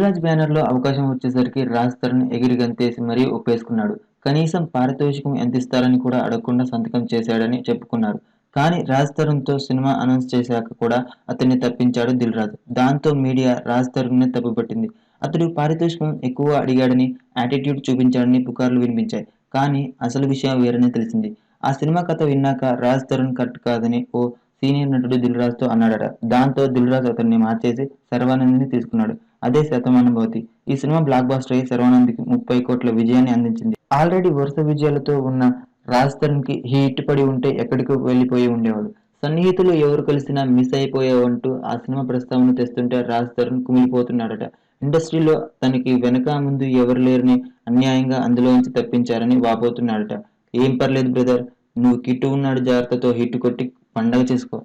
రాజ్ బ్యానర్లో అవకాశం వచ్చేసరికి రాజ్ తరుణ్ ఎగిరి గంతేసి మరీ ఒప్పేసుకున్నాడు. కనీసం పారితోషికం ఎంత ఇస్తారని కూడా అడగకుండా సంతకం చేశాడని చెప్పుకున్నారు. కానీ రాజ్ తరుణ్తో సినిమా అనౌన్స్ చేశాక కూడా అతన్ని తప్పించాడు దిల్ రాజ్ దాంతో మీడియా రాజ్ తరుణ్ని తప్పుపట్టింది. అతడు పారితోషికం ఎక్కువ అడిగాడని యాటిట్యూడ్ చూపించాడని పుకార్లు వినిపించాయి. కానీ అసలు విషయం వేరని తెలిసింది. ఆ సినిమా కథ విన్నాక రాజ్ తరుణ్ కట్ కాదని ఓ సీనియర్ నటుడు దిల్ రాజ్తో అన్నాడట. దాంతో దిల్ రాజ్ అతన్ని మార్చేసి సర్వానందిని తీసుకున్నాడు. అదే శతమానుభూతి. ఈ సినిమా బ్లాక్ బాస్టర్ అయి శర్వానంద్కి ముప్పై కోట్ల విజయాన్ని అందించింది. ఆల్రెడీ వరుస విజయాలతో ఉన్న రాజ్ తరుణ్కి హీట్ పడి ఉంటే ఎక్కడికి వెళ్ళిపోయి ఉండేవాడు. సన్నిహితులు ఎవరు కలిసినా మిస్ అయిపోయావంటూ ఆ సినిమా ప్రస్తావన తెస్తుంటే రాజ్ తరుణ్ కుమిలిపోతున్నాడట. ఇండస్ట్రీలో తనకి వెనక ముందు ఎవరు లేరని అన్యాయంగా అందులోంచి తప్పించారని వాపోతున్నాడట. ఏం పర్లేదు బ్రదర్ నువ్వు కిట్టు ఉన్నాడు జాగ్రత్తతో హిట్ కొట్టి పండగ చేసుకో.